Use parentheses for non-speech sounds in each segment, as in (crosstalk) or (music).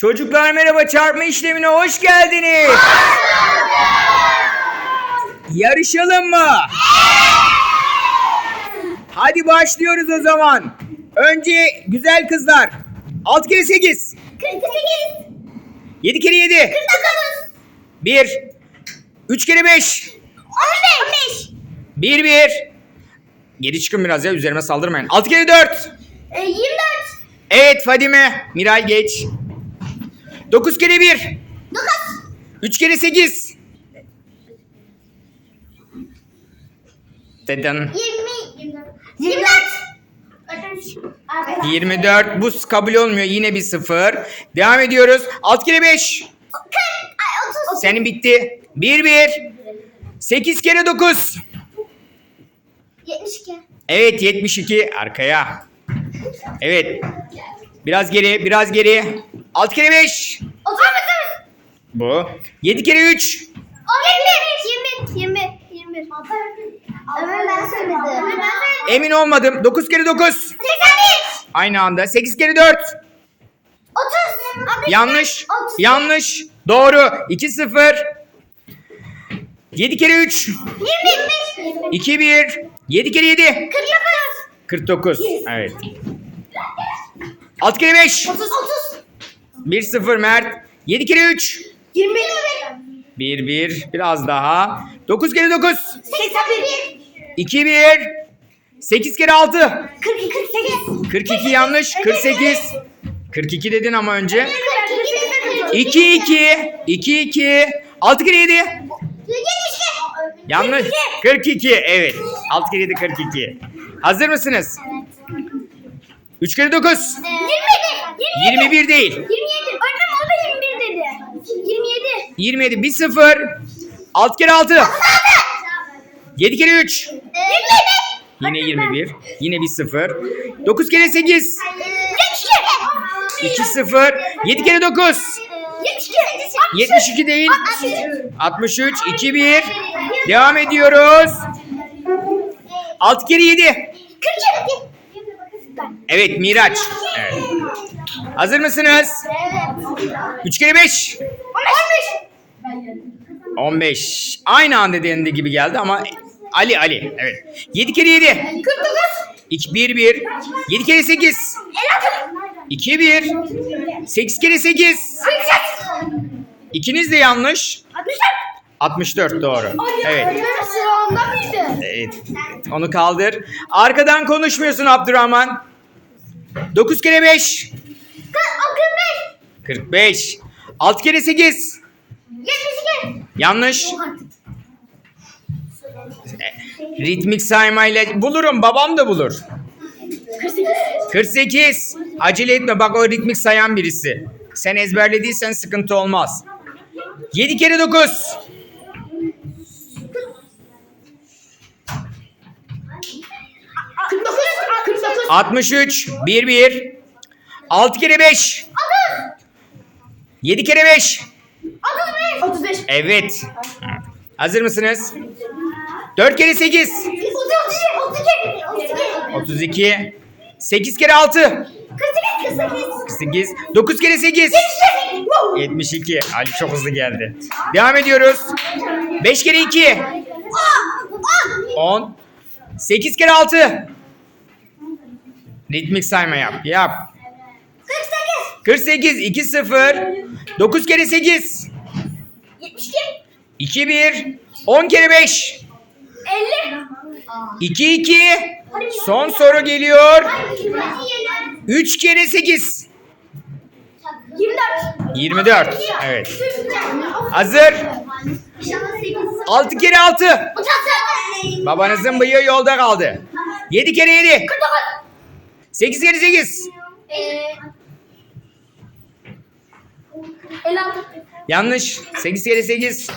Çocuklar merhaba çarpma işlemine hoş geldiniz. Yarışalım mı? Hadi başlıyoruz o zaman. Önce güzel kızlar. 6 kere 8. 48. 7 kere 7. 49. 1. 3 kere 5. 15. 1 1. Geri çıkın biraz ya üzerime saldırmayın. 6 kere 4. E, 24. Evet Fadime. Miray geç. 9 kere 1. 9. 3 kere 8. Deden. 20. 24. 24. Bu kabul olmuyor. Yine bir sıfır. Devam ediyoruz. 6 kere 5. 40. Ay 30. Senin bitti. 1 1. 8 kere 9. 72. Evet 72 arkaya. Evet. Biraz geri, biraz geri. 6 kere 5. 30. Bu. 7 kere 3. 21. 21. 21. Ömer ben söyledim. Ömer ben söyledim. Emin olmadım. 9 kere 9. 81. Aynı anda. 8 kere 4. 30. Yanlış. 30. Yanlış. Doğru. 2 0. 7 kere 3. 21. 2 1. 7 kere 7. 49. 49. Evet. 6 kere 5. 30. 30. 1 0 Mert. 7 kere 3. 21. 1 1. Biraz daha. 9 kere 9. 81. 2 1. 8 kere 6. 42. 48. 42 yanlış. 48. 42 dedin ama önce. 42. 2 2. 2 2. 6 kere 7. 72. Yanlış. 42. Evet. 6 kere 7 42. Hazır mısınız? 3 kere 9. 27. 21 değil. 27. Öğretmenim o da 21 dedi. 27. 27. 1 0. 6 kere 6. 7 kere 3. 27. Yine 21. Yine 1 0. 9 kere 8. 72. 2 0. 7 kere 9. 72. 72 değil. 63. 2 1. Devam ediyoruz. 6 kere 7. 42. Evet Miraç. Evet. Hazır mısınız? Evet. 3 kere 5. 15. 15. Aynı anda denildiği gibi geldi ama Ali Ali. Evet. 7 kere 7. 49. 2 1 1. 7 kere 8. 2 1. 8 kere 8. 48. İkiniz de yanlış. 64. 64 doğru. Evet. Evet. Onu kaldır. Arkadan konuşmuyorsun Abdurrahman. 9 kere 5. 45. 45. 6 kere 8. 72. Yanlış. Ritmik saymayla bulurum. Babam da bulur. 48. 48. Acele etme bak o ritmik sayan birisi. Sen ezberlediysen sıkıntı olmaz. 7 kere 9. 49. 49. 63. 1 1. 6 kere 5. 7 kere 5. 35. 35. Evet. Hazır mısınız? 4 kere 8. 32. 32. 32. 8 kere 6. 48. 48. 48. 9 kere 8. 72. Ali çok hızlı geldi. Devam ediyoruz. 5 kere 2. 10. 8 kere 6. Ritmik sayma yap. Yap. 48. 48. 2 0. 9 kere 8. 72. 2 1. 10 kere 5. 50. 2 2. Son soru geliyor. 3 kere 8. 24. 24. Evet. Hazır. 6 kere 6. Babanızın bıyığı yolda kaldı. 7 kere 7. 8 kere 8. Eee 56. Yanlış. 8 kere 8.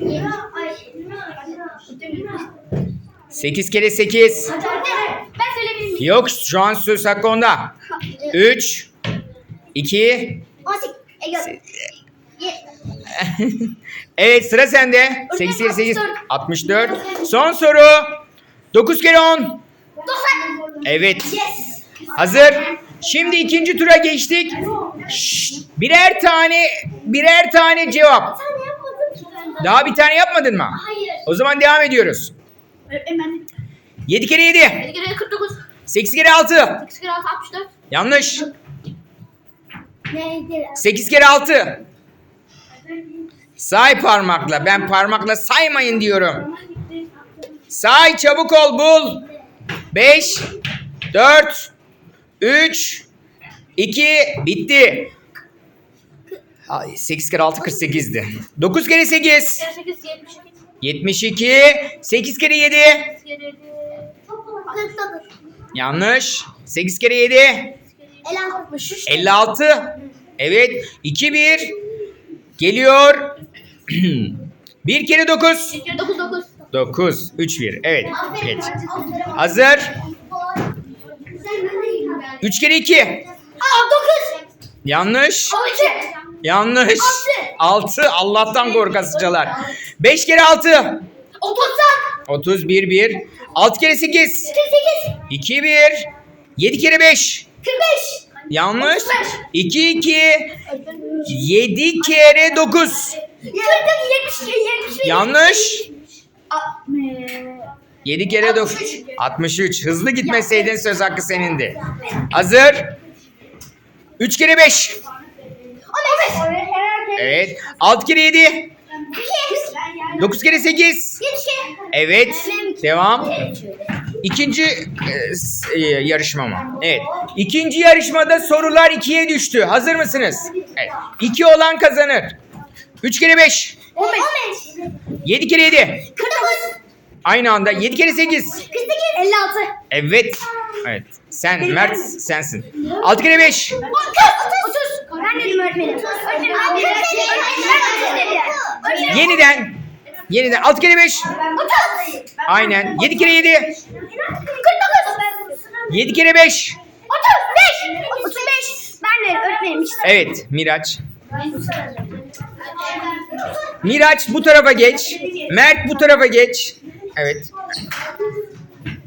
Eee 8 kere 8. Ben söyleyebilir miyim? Yok şu an söz hakkı onda. 3 2 18. Ege. Evet sıra sende. 8 kere 8. 64. Son soru. 9 kere 10. 90. Evet. Yes. Hazır. Şimdi ikinci tura geçtik. Şşt, birer tane birer tane cevap. Daha bir tane yapmadın mı? Hayır. O zaman devam ediyoruz. Öğretmenim. 7 kere 7. 7 kere 49. 8 kere 6. 8 kere 6 64. Yanlış. Neydi? 8 kere 6. Say parmakla. Ben parmakla saymayın diyorum. Say çabuk ol bul. 5 4 3 2 bitti. Ay, 8 kere 6 48'di. 9 kere 8 kere 8 72. 72 8 kere 7 8 (clears throat) kere 7. 49. Yanlış. 8 kere 7 Elan 63. 56. Evet. 2 1 geliyor. 1 kere 9 1 kere 9 9. 9 3 1. Evet. Geç. Hazır. Sen neredeydin ben? 3 kere 2. Aa 9. Yanlış. 12. Yanlış. Altı. 6. Allah'tan korkasıcalar. 5 kere 6. 30. 31 1. 6 kere 8. 48. 2 1. 7 kere 5. 45. Yanlış. 35. 2 2. 7 kere 9. 40. 72. 72. Yanlış. 60. 7 kere 9. 63. Hızlı gitmeseydin söz hakkı senindi. Hazır. 3 kere 5. 15. Evet. 6 kere 7. 2. 9 kere 8. 72. Evet. Devam. İkinci e, e, yarışma mı? Evet. İkinci yarışmada sorular ikiye düştü. Hazır mısınız? Evet. 2 olan kazanır. 3 kere 5. 15. 7 kere 7. 49. Aynı anda 7 kere 8. 48. 56. Evet. Evet. Sen Mert sensin. 6 kere 5. 30. 30. Ben dedim öğretmenim. Öğretmenim. Ben 30 dedim. Yeniden. Yeniden 6 kere 5. 30. Aynen. 7 kere 7. 49. 7 kere 5. 35. 35. Ben de öğretmenim işte. Evet Miraç. Miraç bu tarafa geç. Mert bu tarafa geç. Evet.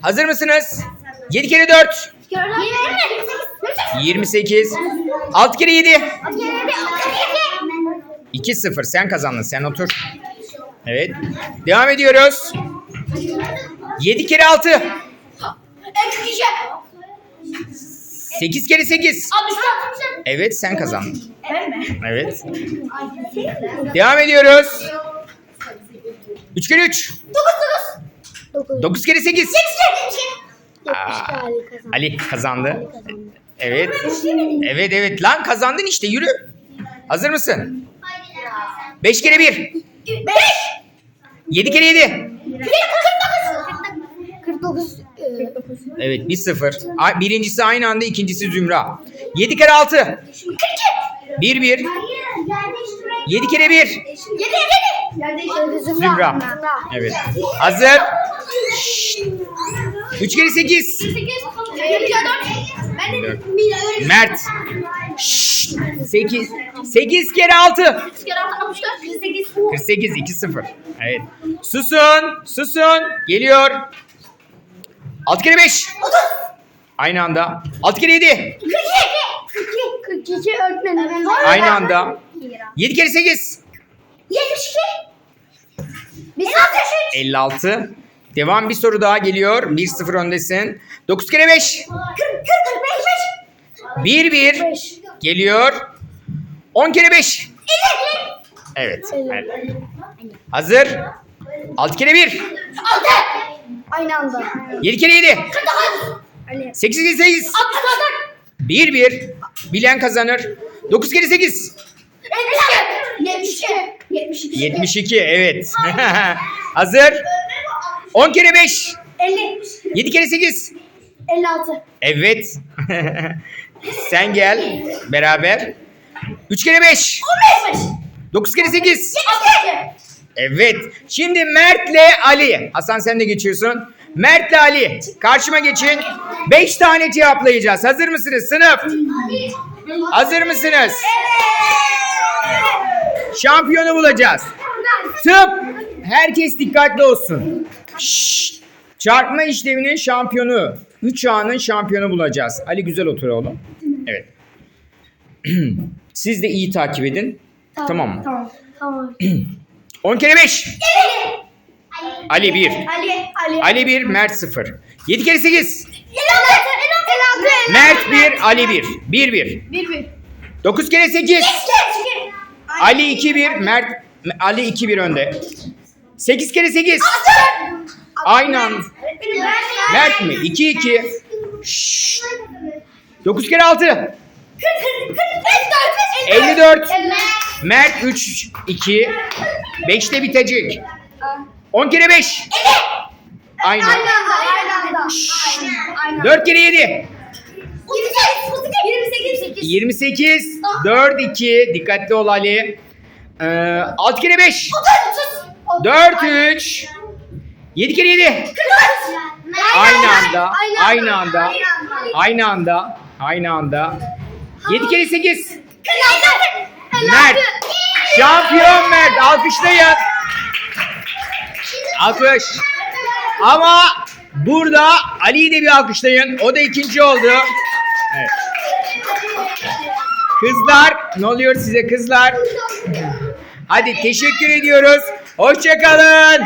Hazır mısınız? 7 kere 4. 28. 6 kere 7. 2-0 sen kazandın sen otur. Evet. Devam ediyoruz. 7 kere 6. 8 kere 8. Evet sen kazandın. Evet. Devam ediyoruz. 3 kere 3. 9 kere 8. Aa, Ali kazandı. Evet. Evet evet lan kazandın işte yürü. Hazır mısın? 5 kere 1. 7 kere 7. 49. Evet 1-0. A- Birincisi aynı anda ikincisi Zümra. 7 kere 6. 1 1. 7 kere 1. Zümra. Evet. Hazır. 3 kere 8. Mert. 8. 8 kere 6. 48 2-0. Evet. Susun. Susun. Geliyor. 6 kere 5. Aynı anda. 6 kere 7. 42 öğretmenim. Aynı anda. 7 kere 8. 72. Biz 56. Devam bir soru daha geliyor. 1-0 öndesin. 9 kere 5. 1 1 geliyor. 10 kere 5. Evet. evet. Hazır. 6 kere 1. Aynı anda. 7 kere 7. 8 kere 8. 1 1. Bilen kazanır. 9 kere 8. 72. 72. 72 evet. (laughs) Hazır. 10 kere 5. 50. 7 kere 8. 56. Evet. (laughs) Sen gel beraber. 3 kere 5. 15. 9 kere 8. 72. Evet. Şimdi Mert'le Ali. Hasan sen de geçiyorsun. Mert'le Ali. Karşıma geçin. 5 tane cevaplayacağız. Hazır mısınız sınıf? Hazır mısınız? Şampiyonu bulacağız. Tıp. Herkes dikkatli olsun. Şşş. Çarpma işleminin şampiyonu. 3 A'nın şampiyonu bulacağız. Ali güzel otur oğlum. Evet. (clears throat) Siz de iyi takip edin. Tamam mı? Tamam. Tamam. (clears throat) 10 kere 5. Ali 1. Ali. Ali. Ali 1, Mert 0. 7 kere 8. Elaltı. Mert 1, Ali 1. 1 1. Bir bir. 9 kere 8. Ali 2 1, Mert Ali 2 1 önde. 8 kere 8. Aynı an. Mert mi? 2 2. 9 kere 6. 54. Mert 3 2. 5'te bitecek. 10 kere 5. Aynı. 4 kere 7. 28. 4 2. Dikkatli ol Ali. Ee, 6 kere 5. 4 3. 7 kere 7. Aynı anda. Aynı anda. Aynı anda. Aynı anda. 7 kere 8. Mert. Şampiyon Mert. Alkışlayın. Alkış. Ama burada Ali'yi de bir alkışlayın. O da ikinci oldu. Evet. Kızlar ne oluyor size kızlar? Hadi teşekkür ediyoruz. Hoşçakalın.